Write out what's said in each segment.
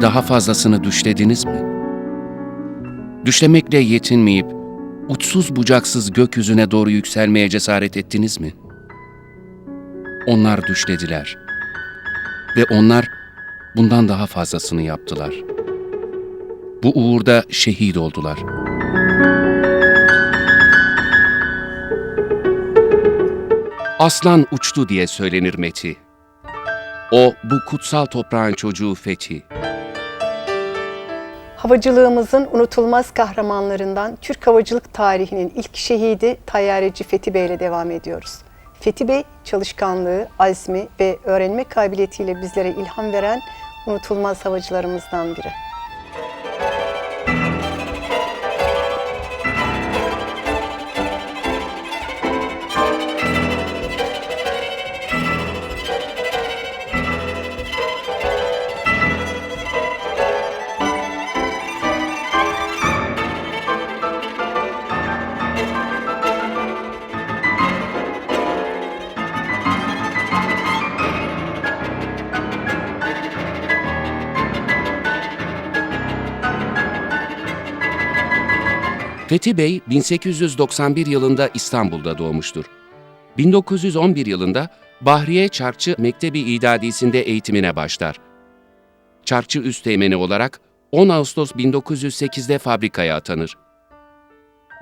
Daha fazlasını düşlediniz mi? Düşlemekle yetinmeyip uçsuz bucaksız gökyüzüne doğru yükselmeye cesaret ettiniz mi? Onlar düşlediler. Ve onlar bundan daha fazlasını yaptılar. Bu uğurda şehit oldular. Aslan uçtu diye söylenir Meti. O bu kutsal toprağın çocuğu Fethi. Havacılığımızın unutulmaz kahramanlarından Türk havacılık tarihinin ilk şehidi Tayyareci Fethi Bey ile devam ediyoruz. Fethi Bey çalışkanlığı, azmi ve öğrenme kabiliyetiyle bizlere ilham veren unutulmaz havacılarımızdan biri. Fethi Bey 1891 yılında İstanbul'da doğmuştur. 1911 yılında Bahriye Çarkçı Mektebi İdadisi'nde eğitimine başlar. Çarkçı Üsteğmeni olarak 10 Ağustos 1908'de fabrikaya atanır.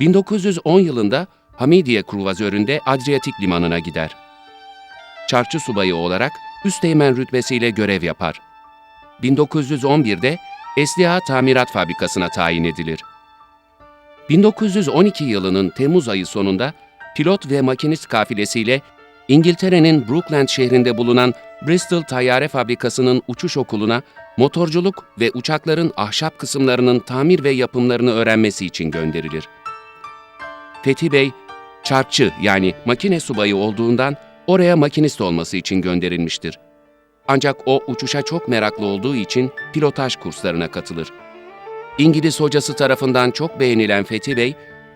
1910 yılında Hamidiye Kruvazörü'nde Adriyatik Limanı'na gider. Çarkçı subayı olarak Üsteğmen rütbesiyle görev yapar. 1911'de Esliha Tamirat Fabrikası'na tayin edilir. 1912 yılının Temmuz ayı sonunda pilot ve makinist kafilesiyle İngiltere'nin Brookland şehrinde bulunan Bristol Tayyare Fabrikası'nın uçuş okuluna motorculuk ve uçakların ahşap kısımlarının tamir ve yapımlarını öğrenmesi için gönderilir. Fethi Bey, çarpçı yani makine subayı olduğundan oraya makinist olması için gönderilmiştir. Ancak o uçuşa çok meraklı olduğu için pilotaj kurslarına katılır. İngiliz hocası tarafından çok beğenilen Fethi Bey,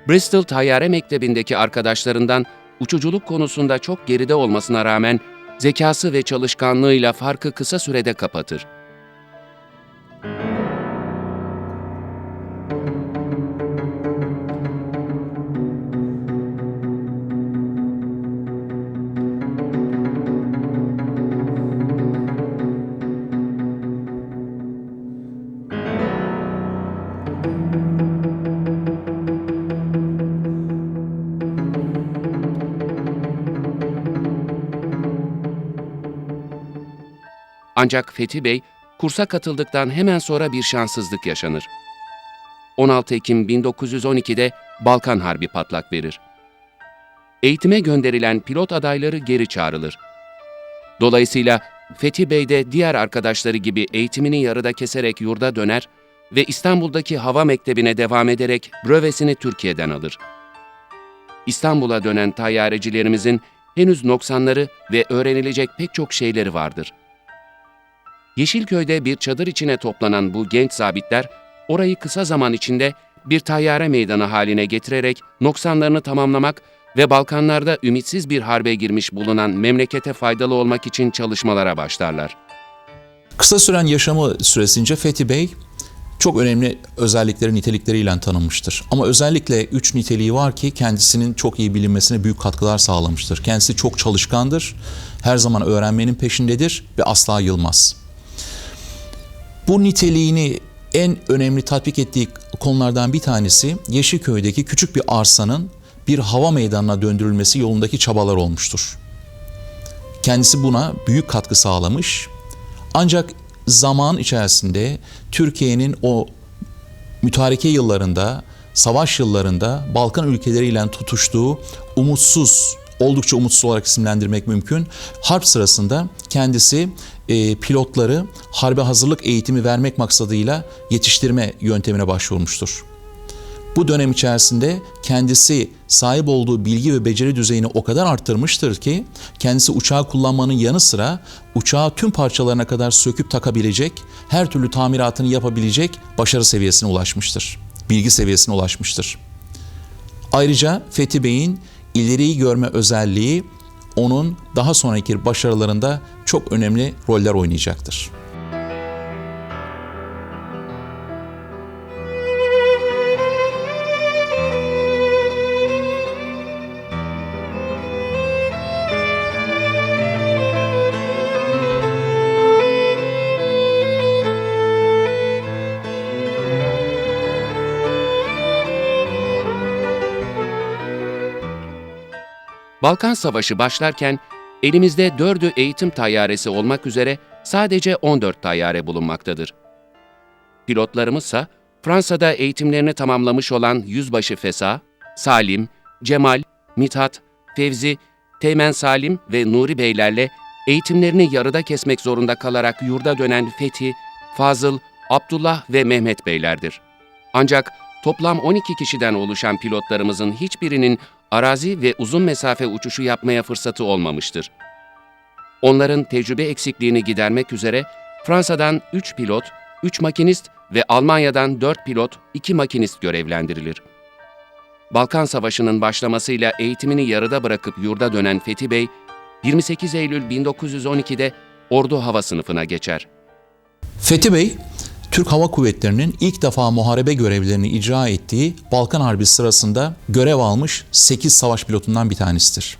Bristol Tayyare Mektebi'ndeki arkadaşlarından uçuculuk konusunda çok geride olmasına rağmen zekası ve çalışkanlığıyla farkı kısa sürede kapatır. Ancak Fethi Bey, kursa katıldıktan hemen sonra bir şanssızlık yaşanır. 16 Ekim 1912'de Balkan Harbi patlak verir. Eğitime gönderilen pilot adayları geri çağrılır. Dolayısıyla Fethi Bey de diğer arkadaşları gibi eğitimini yarıda keserek yurda döner ve İstanbul'daki hava mektebine devam ederek brövesini Türkiye'den alır. İstanbul'a dönen tayyarecilerimizin henüz noksanları ve öğrenilecek pek çok şeyleri vardır. Yeşilköy'de bir çadır içine toplanan bu genç zabitler, orayı kısa zaman içinde bir tayyare meydanı haline getirerek noksanlarını tamamlamak ve Balkanlarda ümitsiz bir harbe girmiş bulunan memlekete faydalı olmak için çalışmalara başlarlar. Kısa süren yaşamı süresince Fethi Bey çok önemli özellikleri, nitelikleriyle tanınmıştır. Ama özellikle üç niteliği var ki kendisinin çok iyi bilinmesine büyük katkılar sağlamıştır. Kendisi çok çalışkandır, her zaman öğrenmenin peşindedir ve asla yılmaz. Bu niteliğini en önemli tatbik ettiği konulardan bir tanesi Yeşilköy'deki küçük bir arsanın bir hava meydanına döndürülmesi yolundaki çabalar olmuştur. Kendisi buna büyük katkı sağlamış. Ancak zaman içerisinde Türkiye'nin o mütareke yıllarında, savaş yıllarında Balkan ülkeleriyle tutuştuğu umutsuz, oldukça umutsuz olarak isimlendirmek mümkün. Harp sırasında kendisi e, pilotları harbe hazırlık eğitimi vermek maksadıyla yetiştirme yöntemine başvurmuştur. Bu dönem içerisinde kendisi sahip olduğu bilgi ve beceri düzeyini o kadar arttırmıştır ki kendisi uçağı kullanmanın yanı sıra uçağı tüm parçalarına kadar söküp takabilecek, her türlü tamiratını yapabilecek başarı seviyesine ulaşmıştır. Bilgi seviyesine ulaşmıştır. Ayrıca Fethi Bey'in ileriyi görme özelliği onun daha sonraki başarılarında çok önemli roller oynayacaktır. Balkan Savaşı başlarken elimizde dördü eğitim tayyaresi olmak üzere sadece 14 tayyare bulunmaktadır. Pilotlarımızsa Fransa'da eğitimlerini tamamlamış olan Yüzbaşı Fesa, Salim, Cemal, Mithat, Fevzi, Teğmen Salim ve Nuri Beylerle eğitimlerini yarıda kesmek zorunda kalarak yurda dönen Fethi, Fazıl, Abdullah ve Mehmet Beylerdir. Ancak toplam 12 kişiden oluşan pilotlarımızın hiçbirinin arazi ve uzun mesafe uçuşu yapmaya fırsatı olmamıştır. Onların tecrübe eksikliğini gidermek üzere Fransa'dan 3 pilot, 3 makinist ve Almanya'dan 4 pilot, 2 makinist görevlendirilir. Balkan Savaşı'nın başlamasıyla eğitimini yarıda bırakıp yurda dönen Fethi Bey, 28 Eylül 1912'de Ordu Hava Sınıfına geçer. Fethi Bey, Türk Hava Kuvvetleri'nin ilk defa muharebe görevlerini icra ettiği Balkan Harbi sırasında görev almış 8 savaş pilotundan bir tanesidir.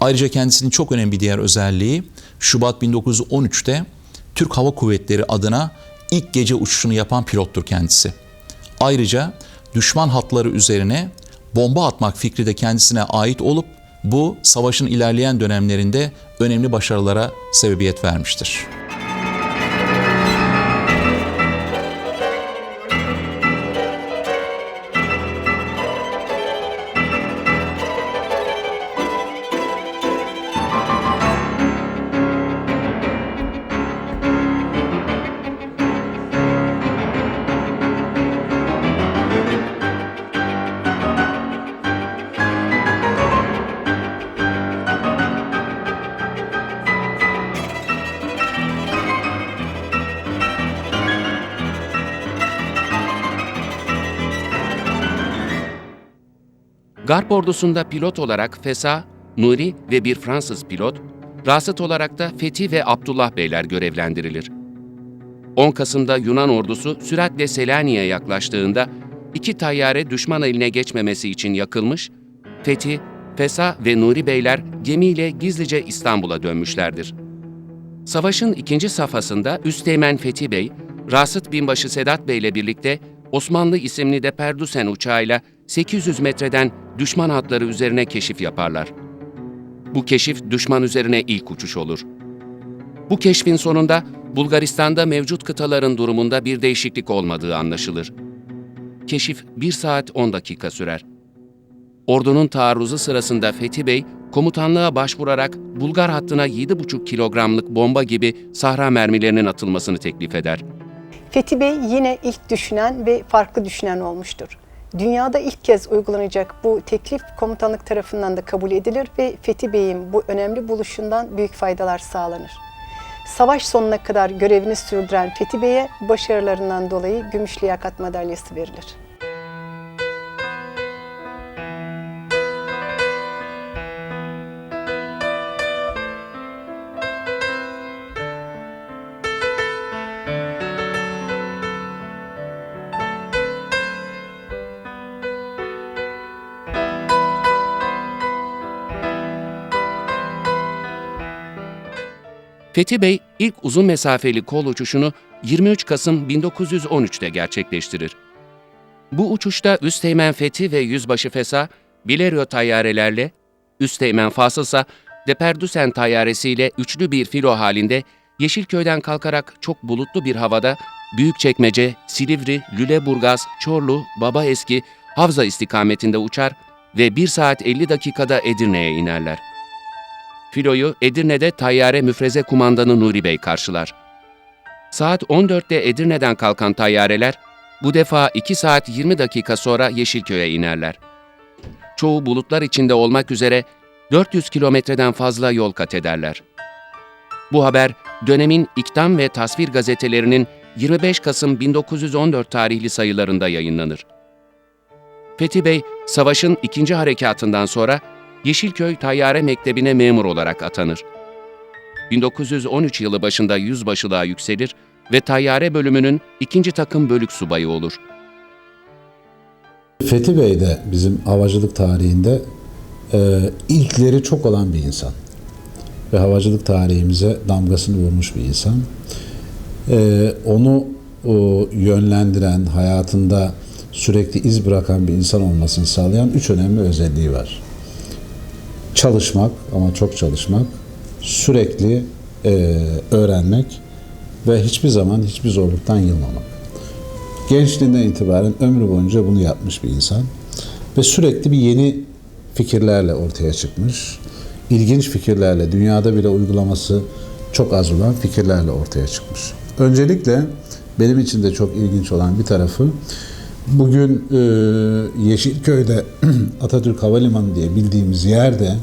Ayrıca kendisinin çok önemli bir diğer özelliği Şubat 1913'te Türk Hava Kuvvetleri adına ilk gece uçuşunu yapan pilottur kendisi. Ayrıca düşman hatları üzerine bomba atmak fikri de kendisine ait olup bu savaşın ilerleyen dönemlerinde önemli başarılara sebebiyet vermiştir. Garp ordusunda pilot olarak Fesa, Nuri ve bir Fransız pilot, rasıt olarak da Fethi ve Abdullah Beyler görevlendirilir. 10 Kasım'da Yunan ordusu süratle Selanik'e yaklaştığında iki tayyare düşman eline geçmemesi için yakılmış, Fethi, Fesa ve Nuri Beyler gemiyle gizlice İstanbul'a dönmüşlerdir. Savaşın ikinci safhasında Üsteğmen Fethi Bey, Rasıt Binbaşı Sedat Bey ile birlikte Osmanlı isimli de Perdüsen uçağıyla 800 metreden düşman hatları üzerine keşif yaparlar. Bu keşif düşman üzerine ilk uçuş olur. Bu keşfin sonunda Bulgaristan'da mevcut kıtaların durumunda bir değişiklik olmadığı anlaşılır. Keşif 1 saat 10 dakika sürer. Ordunun taarruzu sırasında Fethi Bey, komutanlığa başvurarak Bulgar hattına 7,5 kilogramlık bomba gibi sahra mermilerinin atılmasını teklif eder. Fethi Bey yine ilk düşünen ve farklı düşünen olmuştur. Dünyada ilk kez uygulanacak bu teklif komutanlık tarafından da kabul edilir ve Fethi Bey'in bu önemli buluşundan büyük faydalar sağlanır. Savaş sonuna kadar görevini sürdüren Fethi Bey'e başarılarından dolayı Gümüş Liyakat Madalyası verilir. Fethi Bey ilk uzun mesafeli kol uçuşunu 23 Kasım 1913'te gerçekleştirir. Bu uçuşta Üsteğmen Fethi ve Yüzbaşı Fesa, Bilerio tayyarelerle, Üsteğmen Fasılsa, Deperdüsen tayyaresiyle üçlü bir filo halinde Yeşilköy'den kalkarak çok bulutlu bir havada Büyükçekmece, Silivri, Lüleburgaz, Çorlu, Baba Eski, Havza istikametinde uçar ve 1 saat 50 dakikada Edirne'ye inerler. Filoyu Edirne'de tayyare müfreze kumandanı Nuri Bey karşılar. Saat 14'te Edirne'den kalkan tayyareler bu defa 2 saat 20 dakika sonra Yeşilköy'e inerler. Çoğu bulutlar içinde olmak üzere 400 kilometreden fazla yol kat ederler. Bu haber dönemin İktam ve Tasvir gazetelerinin 25 Kasım 1914 tarihli sayılarında yayınlanır. Fethi Bey, savaşın ikinci harekatından sonra Yeşilköy Tayyare Mektebi'ne memur olarak atanır. 1913 yılı başında yüzbaşılığa yükselir ve tayyare bölümünün ikinci takım bölük subayı olur. Fethi Bey de bizim havacılık tarihinde e, ilkleri çok olan bir insan. Ve havacılık tarihimize damgasını vurmuş bir insan. E, onu o, yönlendiren, hayatında sürekli iz bırakan bir insan olmasını sağlayan üç önemli özelliği var. Çalışmak ama çok çalışmak, sürekli e, öğrenmek ve hiçbir zaman hiçbir zorluktan yılmamak. Gençliğinden itibaren ömrü boyunca bunu yapmış bir insan ve sürekli bir yeni fikirlerle ortaya çıkmış. İlginç fikirlerle, dünyada bile uygulaması çok az olan fikirlerle ortaya çıkmış. Öncelikle benim için de çok ilginç olan bir tarafı bugün e, Yeşilköy'de Atatürk Havalimanı diye bildiğimiz yerde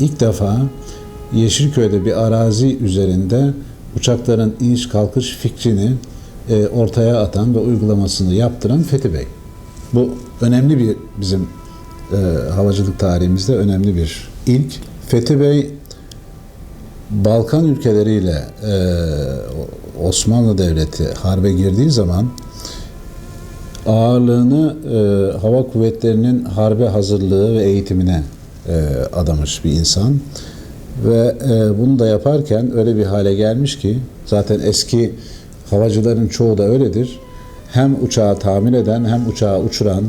ilk defa Yeşilköy'de bir arazi üzerinde uçakların iniş kalkış fikrini e, ortaya atan ve uygulamasını yaptıran Fethi Bey. Bu önemli bir bizim e, havacılık tarihimizde önemli bir ilk. Fethi Bey Balkan ülkeleriyle e, Osmanlı Devleti harbe girdiği zaman ağırlığını e, hava kuvvetlerinin harbe hazırlığı ve eğitimine e, adamış bir insan. Ve e, bunu da yaparken öyle bir hale gelmiş ki zaten eski havacıların çoğu da öyledir. Hem uçağı tamir eden hem uçağı uçuran,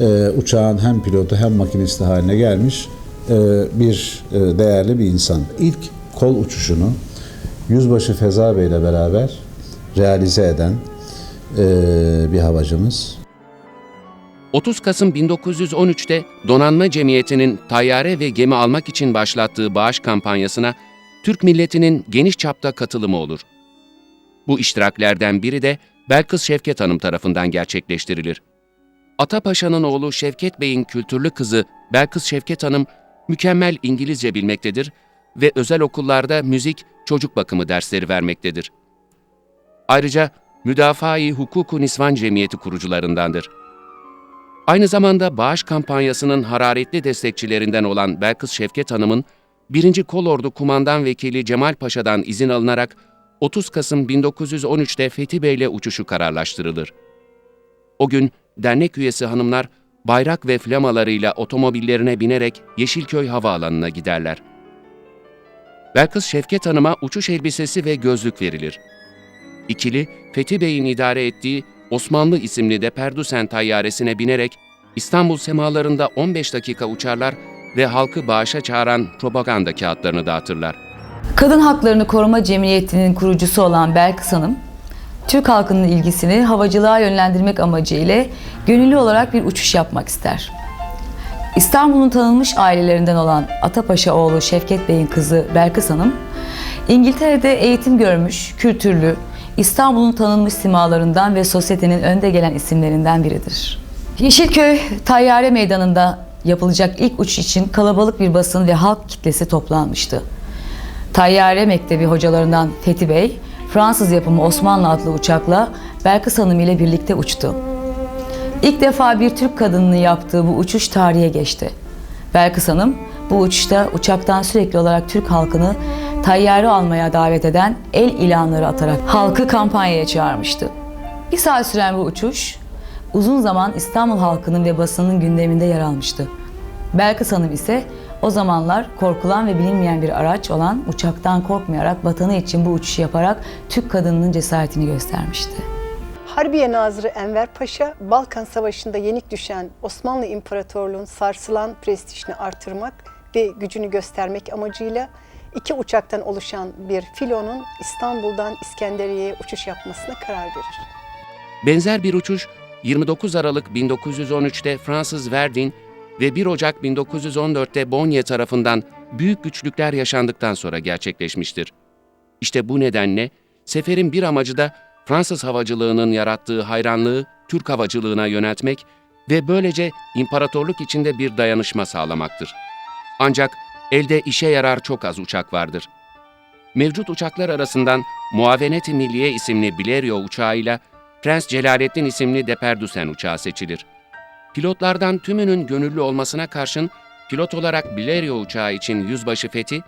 e, uçağın hem pilotu hem makinisti haline gelmiş e, bir e, değerli bir insan. İlk kol uçuşunu Yüzbaşı Feza Bey ile beraber realize eden bir havacımız. 30 Kasım 1913'te Donanma Cemiyeti'nin tayyare ve gemi almak için başlattığı bağış kampanyasına Türk milletinin geniş çapta katılımı olur. Bu iştiraklerden biri de Belkıs Şevket Hanım tarafından gerçekleştirilir. Atapaşa'nın oğlu Şevket Bey'in kültürlü kızı Belkıs Şevket Hanım mükemmel İngilizce bilmektedir ve özel okullarda müzik, çocuk bakımı dersleri vermektedir. Ayrıca Müdafaa-i Hukuku Nisvan Cemiyeti kurucularındandır. Aynı zamanda bağış kampanyasının hararetli destekçilerinden olan Belkıs Şevket Hanım'ın 1. Kolordu Kumandan Vekili Cemal Paşa'dan izin alınarak 30 Kasım 1913'te Fethi Bey'le uçuşu kararlaştırılır. O gün dernek üyesi hanımlar bayrak ve flamalarıyla otomobillerine binerek Yeşilköy Havaalanı'na giderler. Belkıs Şevket Hanım'a uçuş elbisesi ve gözlük verilir. İkili, Fethi Bey'in idare ettiği Osmanlı isimli Deperdusen tayyaresine binerek İstanbul semalarında 15 dakika uçarlar ve halkı bağışa çağıran propaganda kağıtlarını dağıtırlar. Kadın Haklarını Koruma Cemiyeti'nin kurucusu olan Belkıs Hanım, Türk halkının ilgisini havacılığa yönlendirmek amacıyla gönüllü olarak bir uçuş yapmak ister. İstanbul'un tanınmış ailelerinden olan Atapaşa oğlu Şevket Bey'in kızı Belkıs Hanım, İngiltere'de eğitim görmüş, kültürlü, İstanbul'un tanınmış simalarından ve sosyetenin önde gelen isimlerinden biridir. Yeşilköy Tayyare Meydanı'nda yapılacak ilk uçuş için kalabalık bir basın ve halk kitlesi toplanmıştı. Tayyare Mektebi hocalarından Fethi Bey, Fransız yapımı Osmanlı adlı uçakla Belkıs Hanım ile birlikte uçtu. İlk defa bir Türk kadınının yaptığı bu uçuş tarihe geçti. Belkıs Hanım bu uçuşta uçaktan sürekli olarak Türk halkını tayyare almaya davet eden el ilanları atarak halkı kampanyaya çağırmıştı. Bir saat süren bu uçuş uzun zaman İstanbul halkının ve basının gündeminde yer almıştı. Belkıs Hanım ise o zamanlar korkulan ve bilinmeyen bir araç olan uçaktan korkmayarak vatanı için bu uçuşu yaparak Türk kadınının cesaretini göstermişti. Harbiye Nazırı Enver Paşa, Balkan Savaşı'nda yenik düşen Osmanlı İmparatorluğu'nun sarsılan prestijini artırmak ve gücünü göstermek amacıyla iki uçaktan oluşan bir filonun İstanbul'dan İskenderiye'ye uçuş yapmasına karar verir. Benzer bir uçuş 29 Aralık 1913'te Fransız Verdun ve 1 Ocak 1914'te Bonnier tarafından büyük güçlükler yaşandıktan sonra gerçekleşmiştir. İşte bu nedenle seferin bir amacı da Fransız havacılığının yarattığı hayranlığı Türk havacılığına yöneltmek ve böylece imparatorluk içinde bir dayanışma sağlamaktır. Ancak elde işe yarar çok az uçak vardır. Mevcut uçaklar arasından Muavenet-i Milliye isimli Blériot uçağıyla Prens Celalettin isimli Deperdusen uçağı seçilir. Pilotlardan tümünün gönüllü olmasına karşın pilot olarak Blériot uçağı için Yüzbaşı Fethi,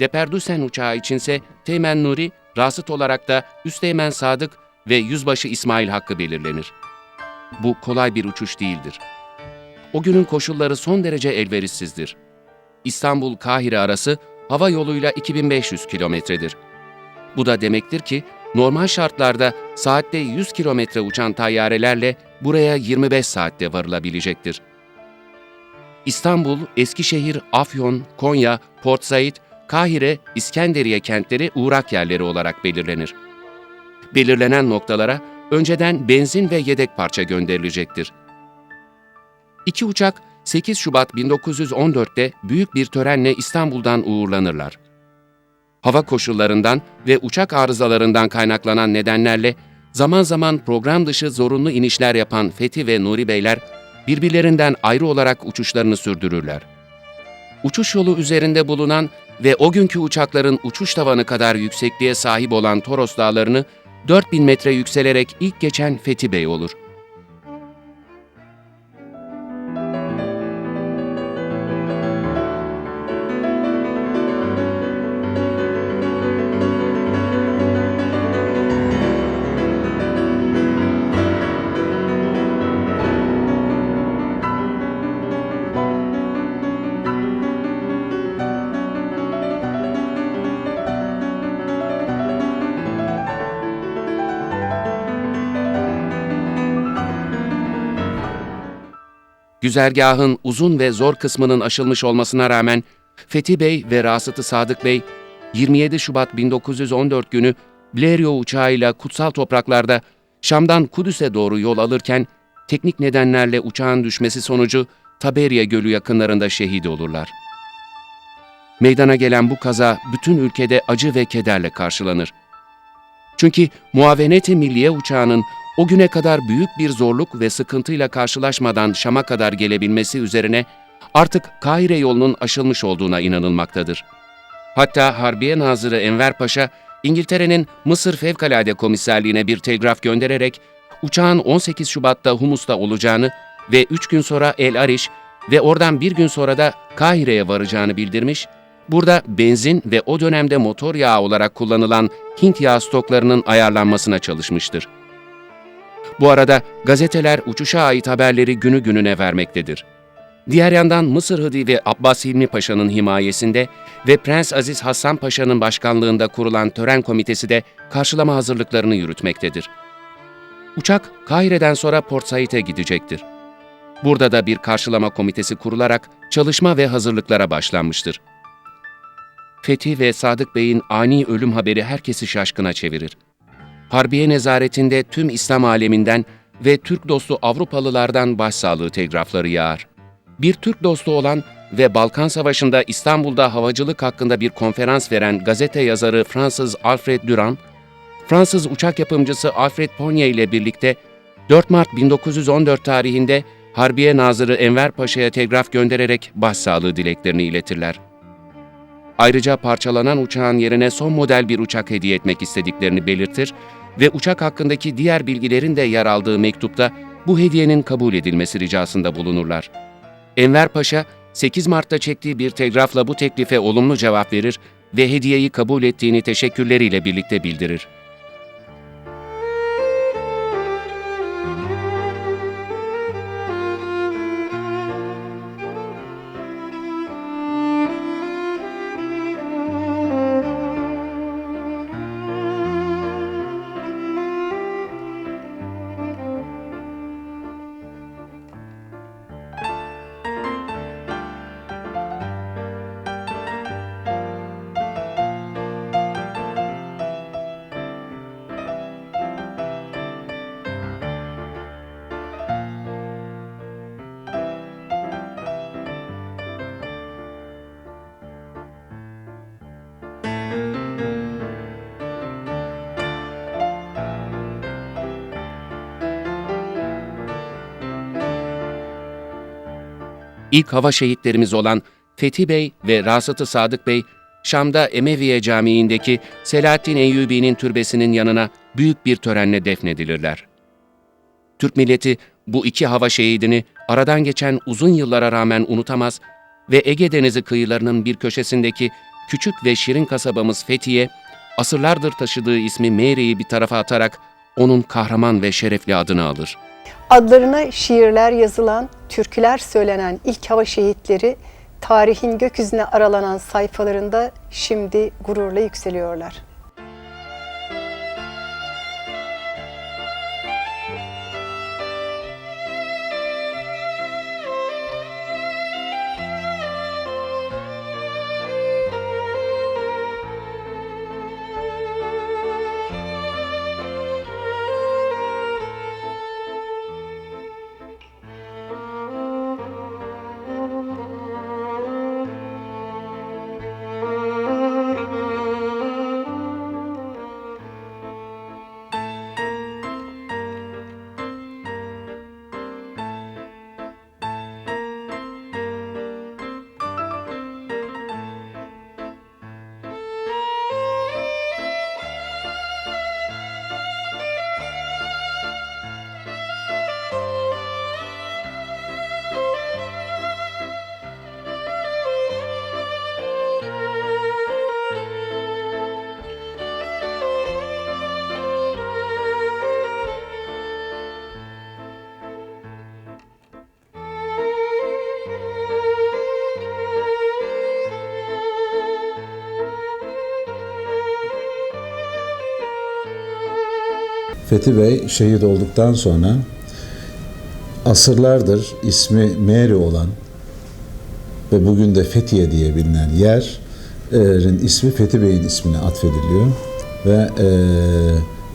Deperdusen uçağı içinse Teğmen Nuri, rasıt olarak da Üsteğmen Sadık ve Yüzbaşı İsmail Hakkı belirlenir. Bu kolay bir uçuş değildir. O günün koşulları son derece elverişsizdir. İstanbul-Kahire arası hava yoluyla 2500 kilometredir. Bu da demektir ki normal şartlarda saatte 100 kilometre uçan tayyarelerle buraya 25 saatte varılabilecektir. İstanbul, Eskişehir, Afyon, Konya, Port Said, Kahire, İskenderiye kentleri uğrak yerleri olarak belirlenir. Belirlenen noktalara önceden benzin ve yedek parça gönderilecektir. İki uçak 8 Şubat 1914'te büyük bir törenle İstanbul'dan uğurlanırlar. Hava koşullarından ve uçak arızalarından kaynaklanan nedenlerle zaman zaman program dışı zorunlu inişler yapan Fethi ve Nuri Beyler birbirlerinden ayrı olarak uçuşlarını sürdürürler. Uçuş yolu üzerinde bulunan ve o günkü uçakların uçuş tavanı kadar yüksekliğe sahip olan Toros Dağları'nı 4000 metre yükselerek ilk geçen Fethi Bey olur. Güzergahın uzun ve zor kısmının aşılmış olmasına rağmen Fethi Bey ve Rasıtı Sadık Bey 27 Şubat 1914 günü Blériot uçağıyla kutsal topraklarda Şam'dan Kudüs'e doğru yol alırken teknik nedenlerle uçağın düşmesi sonucu Taberiye Gölü yakınlarında şehit olurlar. Meydana gelen bu kaza bütün ülkede acı ve kederle karşılanır. Çünkü Muavenet-i Milliye uçağının o güne kadar büyük bir zorluk ve sıkıntıyla karşılaşmadan Şam'a kadar gelebilmesi üzerine artık Kahire yolunun aşılmış olduğuna inanılmaktadır. Hatta Harbiye Nazırı Enver Paşa, İngiltere'nin Mısır Fevkalade Komiserliğine bir telgraf göndererek uçağın 18 Şubat'ta Humus'ta olacağını ve 3 gün sonra El Ariş ve oradan bir gün sonra da Kahire'ye varacağını bildirmiş, burada benzin ve o dönemde motor yağı olarak kullanılan Hint yağı stoklarının ayarlanmasına çalışmıştır. Bu arada gazeteler uçuşa ait haberleri günü gününe vermektedir. Diğer yandan Mısır Hıdivi Abbas Hilmi Paşa'nın himayesinde ve Prens Aziz Hasan Paşa'nın başkanlığında kurulan tören komitesi de karşılama hazırlıklarını yürütmektedir. Uçak Kahire'den sonra Port Said'e gidecektir. Burada da bir karşılama komitesi kurularak çalışma ve hazırlıklara başlanmıştır. Fethi ve Sadık Bey'in ani ölüm haberi herkesi şaşkına çevirir. Harbiye nezaretinde tüm İslam aleminden ve Türk dostu Avrupalılardan başsağlığı telgrafları yağar. Bir Türk dostu olan ve Balkan Savaşı'nda İstanbul'da havacılık hakkında bir konferans veren gazete yazarı Fransız Alfred Durand, Fransız uçak yapımcısı Alfred Ponye ile birlikte 4 Mart 1914 tarihinde Harbiye Nazırı Enver Paşa'ya telgraf göndererek başsağlığı dileklerini iletirler. Ayrıca parçalanan uçağın yerine son model bir uçak hediye etmek istediklerini belirtir ve uçak hakkındaki diğer bilgilerin de yer aldığı mektupta bu hediyenin kabul edilmesi ricasında bulunurlar. Enver Paşa, 8 Mart'ta çektiği bir telgrafla bu teklife olumlu cevap verir ve hediyeyi kabul ettiğini teşekkürleriyle birlikte bildirir. İlk hava şehitlerimiz olan Fethi Bey ve Rasıt-ı Sadık Bey, Şam'da Emeviye Camii'ndeki Selahaddin Eyyubi'nin türbesinin yanına büyük bir törenle defnedilirler. Türk milleti bu iki hava şehidini aradan geçen uzun yıllara rağmen unutamaz ve Ege Denizi kıyılarının bir köşesindeki küçük ve şirin kasabamız Fethiye, asırlardır taşıdığı ismi Meyre'yi bir tarafa atarak onun kahraman ve şerefli adını alır. Adlarına şiirler yazılan, türküler söylenen ilk hava şehitleri tarihin gökyüzüne aralanan sayfalarında şimdi gururla yükseliyorlar. Fethi Bey şehit olduktan sonra asırlardır ismi Meri olan ve bugün de Fethiye diye bilinen yerin ismi Fethi Bey'in ismine atfediliyor. Ve e,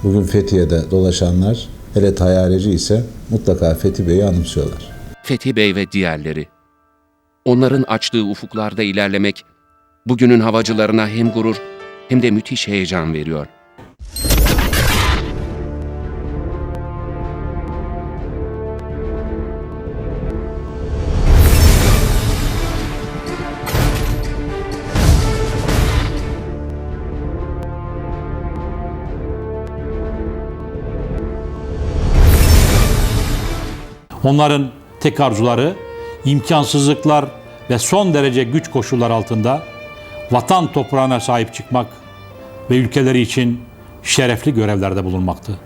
bugün Fethiye'de dolaşanlar hele tayyareci ise mutlaka Fethi Bey'i anımsıyorlar. Fethi Bey ve diğerleri. Onların açtığı ufuklarda ilerlemek, bugünün havacılarına hem gurur hem de müthiş heyecan veriyor. Onların tek arzuları imkansızlıklar ve son derece güç koşullar altında vatan toprağına sahip çıkmak ve ülkeleri için şerefli görevlerde bulunmaktı.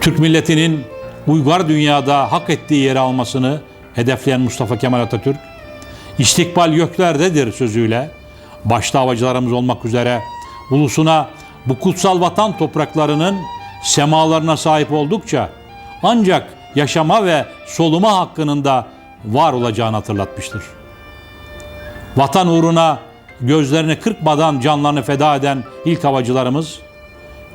Türk milletinin uygar dünyada hak ettiği yeri almasını hedefleyen Mustafa Kemal Atatürk, istikbal göklerdedir sözüyle başta havacılarımız olmak üzere ulusuna bu kutsal vatan topraklarının semalarına sahip oldukça ancak yaşama ve soluma hakkının da var olacağını hatırlatmıştır. Vatan uğruna gözlerini kırpmadan canlarını feda eden ilk havacılarımız,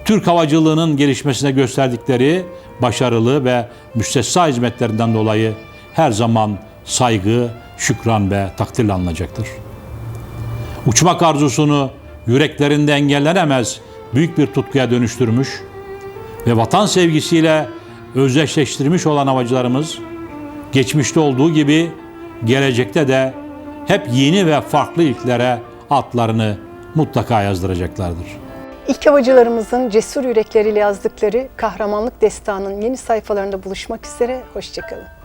Türk havacılığının gelişmesine gösterdikleri başarılı ve müstesna hizmetlerinden dolayı her zaman saygı, şükran ve takdirle alınacaktır. Uçmak arzusunu yüreklerinde engellenemez büyük bir tutkuya dönüştürmüş ve vatan sevgisiyle özdeşleştirmiş olan havacılarımız geçmişte olduğu gibi gelecekte de hep yeni ve farklı ilklere atlarını mutlaka yazdıracaklardır. İlk havacılarımızın cesur yürekleriyle yazdıkları kahramanlık destanının yeni sayfalarında buluşmak üzere. Hoşçakalın.